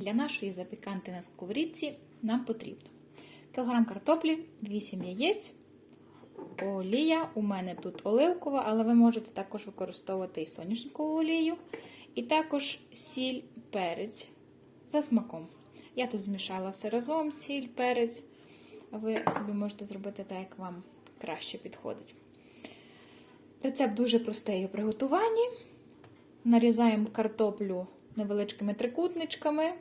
Для нашої запіканки на сковорідці нам потрібно кілограм картоплі, 8 яєць, олія. У мене тут оливкова, але ви можете також використовувати і соняшникову олію. І також сіль, перець за смаком. Я тут змішала все разом, сіль, перець. Ви собі можете зробити так, як вам краще підходить. Рецепт дуже простий у приготуванні. Нарізаємо картоплю невеличкими трикутничками.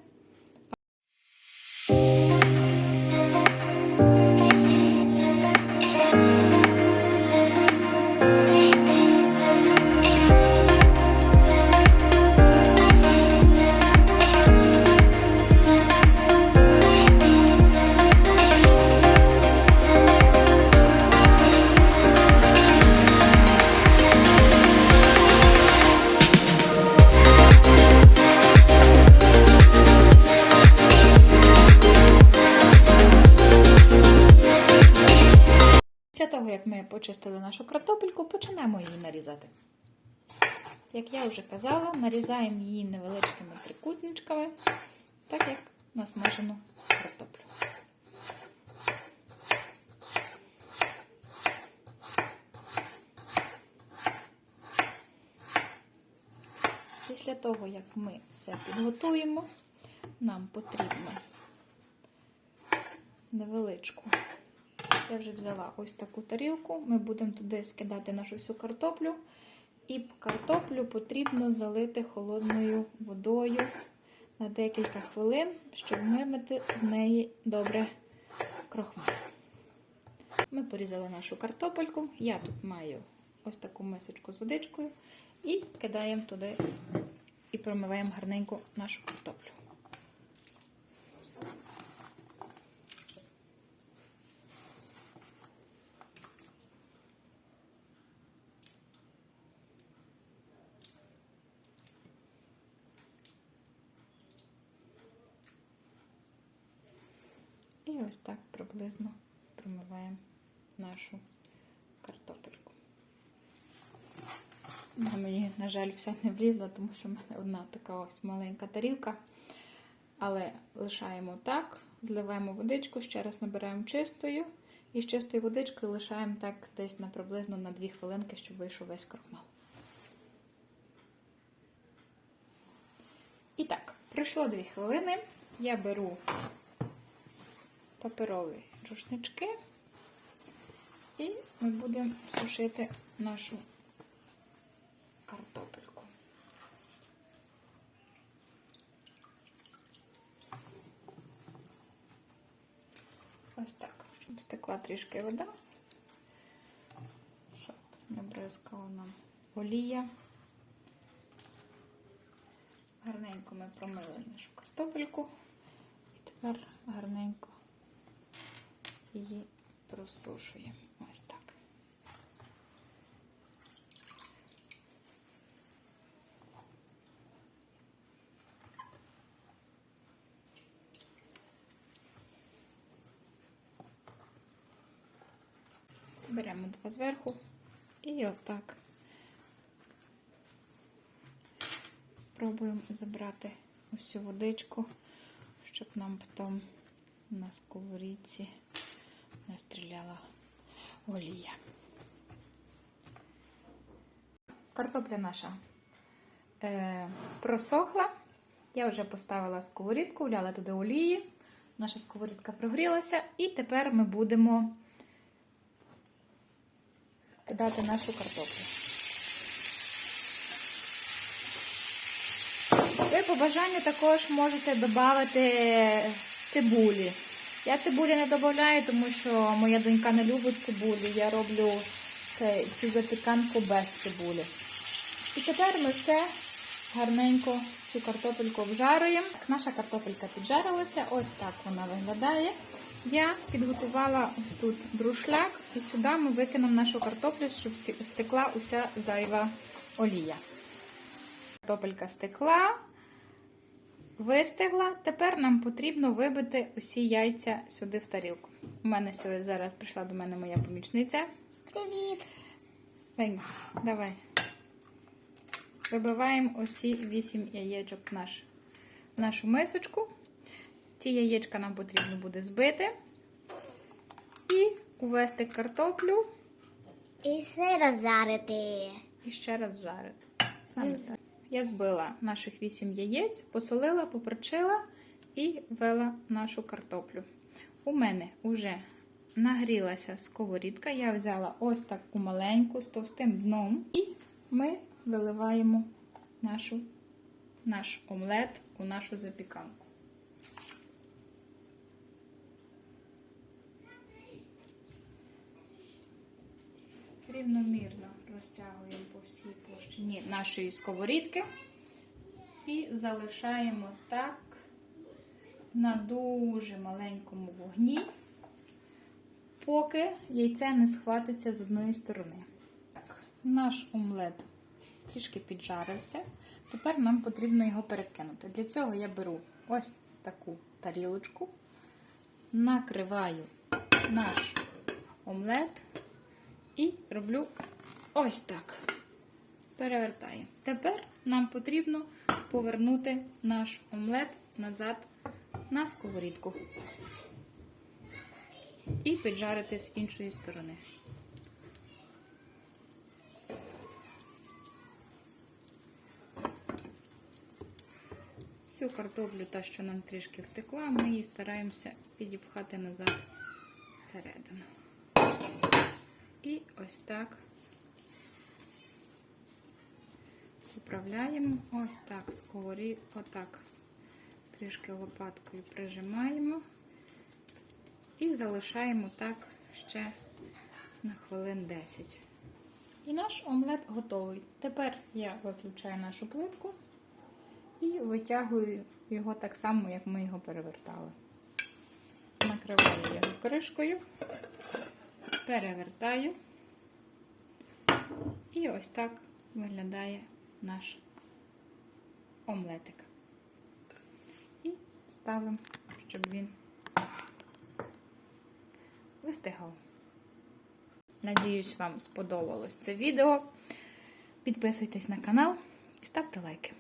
Почистили нашу картопельку, починаємо її нарізати. Як я вже казала, нарізаємо її невеличкими трикутничками, так як насмажену картоплю. Після того, як ми все підготуємо, нам потрібно невеличку. Я вже взяла ось таку тарілку. Ми будемо туди скидати нашу всю картоплю. І картоплю потрібно залити холодною водою на декілька хвилин, щоб вимити з неї добре крохмаль. Ми порізали нашу картопельку. Я тут маю ось таку мисочку з водичкою. І кидаємо туди і промиваємо гарненько нашу картоплю. І ось так приблизно промиваємо нашу картопельку. Вона мені, на жаль, вся не влізла, тому що в мене одна така ось маленька тарілка. Але лишаємо так, зливаємо водичку, ще раз набираємо чистою. І з чистою водичкою лишаємо так десь на приблизно на 2 хвилинки, щоб вийшов весь крохмал. І так, пройшло 2 хвилини. Я беру паперові рушнички і ми будемо сушити нашу картопельку. Ось так, щоб стекла трішки вода, щоб не бризкала нам олія. Гарненько ми промили нашу картопельку і тепер гарненько її просушуємо. Ось так. Беремо два зверху і отак пробуємо забрати усю водичку, щоб нам потім на сковорідці не стріляла олія. Картопля наша е, просохла. Я вже поставила сковорідку, вляла туди олії. Наша сковорідка прогрілася, і тепер ми будемо кидати нашу картоплю. Ви по бажанню також можете додати цибулі. Я цибулі не додаю, тому що моя донька не любить цибулі. Я роблю це, цю запіканку без цибулі. І тепер ми все гарненько цю картопельку обжарюємо. Наша картопелька піджарилася, ось так вона виглядає. Я підготувала ось тут друшляк, і сюди ми викинемо нашу картоплю, щоб стекла уся зайва олія. Картопелька стекла. Вистигла. Тепер нам потрібно вибити усі яйця сюди в тарілку. У мене сьогодні зараз прийшла до мене моя помічниця. Привіт! Вень, давай. Вибиваємо усі 8 яєчок в наш нашу мисочку. Ці яєчка нам потрібно буде збити і увести картоплю І все розжарити. і ще раз жарити. Саме так. Я збила наших 8 яєць, посолила, поперчила і ввела нашу картоплю. У мене вже нагрілася сковорідка. Я взяла ось таку маленьку з товстим дном. І ми виливаємо нашу, наш омлет у нашу запіканку. Рівномірно розтягуємо по всій площині нашої сковорідки і залишаємо так на дуже маленькому вогні, поки яйце не схватиться з одної сторони. Так, наш омлет трішки піджарився. Тепер нам потрібно його перекинути. Для цього я беру ось таку тарілочку, накриваю наш омлет і роблю ось так. Перевертаю. Тепер нам потрібно повернути наш омлет назад на сковорідку і піджарити з іншої сторони. Всю картоплю, та, що нам трішки втекла, ми її стараємося підіпхати назад всередину. І ось так поправляємо, ось так сковорі, отак трішки лопаткою прижимаємо і залишаємо так ще на хвилин 10. І наш омлет готовий. Тепер я виключаю нашу плитку і витягую його так само, як ми його перевертали. Накриваю його кришкою, перевертаю. І ось так виглядає наш омлетик. І ставимо, щоб він вистигав. Надіюсь, вам сподобалось це відео. Підписуйтесь на канал і ставте лайки.